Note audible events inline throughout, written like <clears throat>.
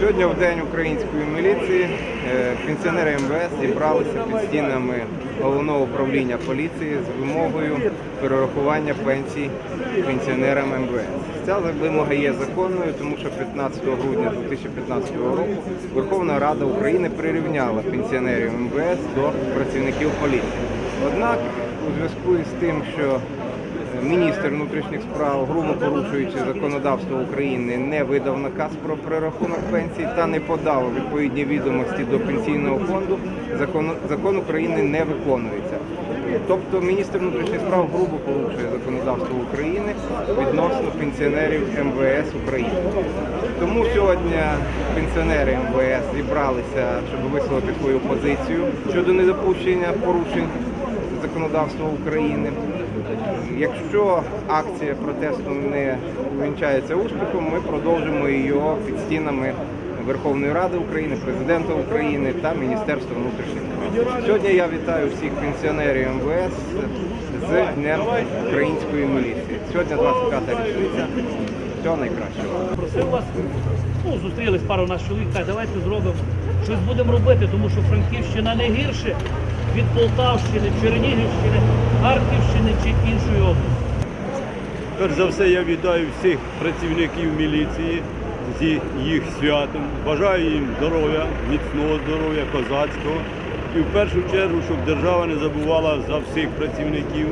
Сьогодні в день української міліції е, пенсіонери МВС зібралися під стінами головного управління поліції з вимогою перерахування пенсій пенсіонерам МВС. Ця вимога є законною, тому що 15 грудня 2015 року Верховна Рада України прирівняла пенсіонерів МВС до працівників поліції. Однак, у зв'язку із тим, що Міністр внутрішніх справ, грубо порушуючи законодавство України, не видав наказ про перерахунок пенсій та не подав відповідні відомості до пенсійного фонду. Закон, закон України не виконується. Тобто міністр внутрішніх справ грубо порушує законодавство України відносно пенсіонерів МВС України. Тому сьогодні пенсіонери МВС зібралися, щоб висловити свою позицію щодо недопущення порушень законодавства України. Якщо акція протесту не увінчається успіхом, ми продовжимо її під стінами Верховної Ради України, президента України та Міністерства внутрішніх. Сьогодні я вітаю всіх пенсіонерів МВС з Днем української міліції. Сьогодні 25-та річниця. Всього найкращого. Просив вас, ну, зустрілись пару наших чоловік, давайте зробимо, щось будемо робити, тому що Франківщина не гірше від Полтавщини, Чернігівщини, Харківщини чи іншої області. Перш за все, я вітаю всіх працівників міліції зі їх святом. Бажаю їм здоров'я, міцного здоров'я, козацького. І в першу чергу, щоб держава не забувала за всіх працівників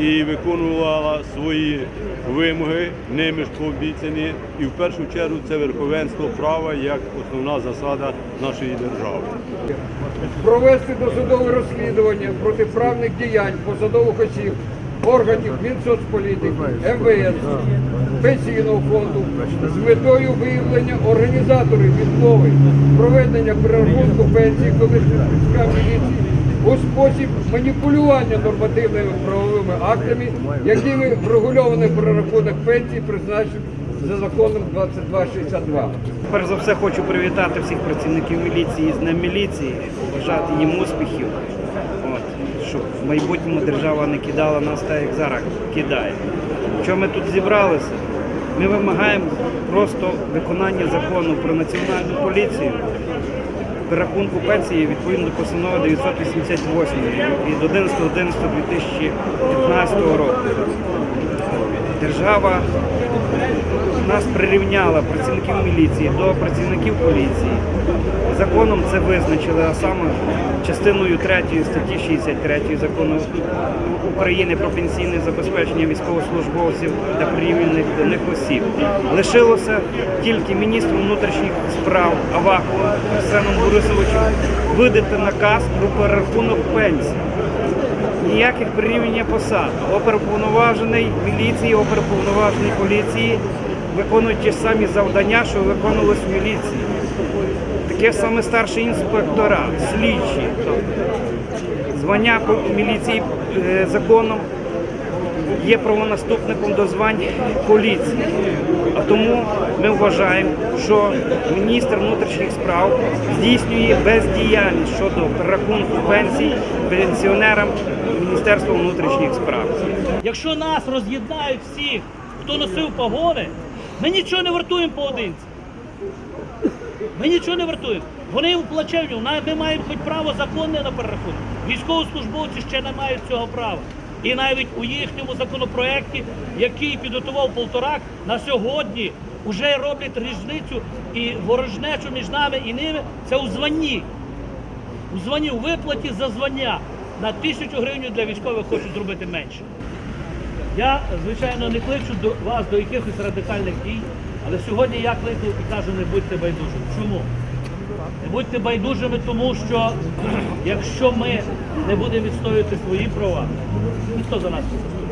і виконувала свої вимоги, ними ж пообіцяні. І в першу чергу це верховенство права як основна засада нашої держави. провести досудове розслідування протиправних діянь посадових осіб, органів Мінсоцполітики, МВС, Пенсійного фонду з метою виявлення організаторів відмови проведення перерахунку пенсій колишніх працівникам міліції у спосіб маніпулювання нормативними правовими актами, якими врегульований перерахунок пенсій призначений за законом 2262. Перш за все хочу привітати всіх працівників міліції з Днем міліції, бажати їм успіхів, От, щоб в майбутньому держава не кидала нас так, як зараз кидає. Що ми тут зібралися? Ми вимагаємо просто виконання закону про національну поліцію, перерахунку пенсії відповідно до постанови 988 від 11.11.2015 року. Держава нас прирівняла працівників міліції до працівників поліції. Законом це визначили, а саме частиною 3 статті 63 закону України про пенсійне забезпечення військовослужбовців та прирівняних до них осіб. Лишилося тільки міністру внутрішніх справ Авакову Арсеном Борисовичем видати наказ про перерахунок пенсій ніяких прирівняння посад. Оперуповноважений міліції, оперуповноважений поліції виконують ті самі завдання, що виконувалось в міліції. Таке саме старший інспектора, слідчі. Звання міліції е, законом є правонаступником до звань поліції. Тому ми вважаємо, що міністр внутрішніх справ здійснює бездіяльність щодо перерахунку пенсій пенсіонерам Міністерства внутрішніх справ. Якщо нас роз'єднають всіх, хто носив погони, ми нічого не вартуємо поодинці. Ми нічого не вартуємо. Вони в плачевню, ми маємо хоч право законне на перерахунок. Військовослужбовці ще не мають цього права. І навіть у їхньому законопроекті, який підготував Полторак, на сьогодні вже роблять різницю і ворожнечу між нами і ними. Це у званні. У званні у виплаті за звання на тисячу гривень для військових хочуть зробити менше. Я, звичайно, не кличу до вас до якихось радикальних дій, але сьогодні я кликаю і кажу, не будьте байдужими. Чому? Не будьте байдужими, тому що <clears throat> якщо ми не будемо відстоювати свої права, ніхто за нас не заступить.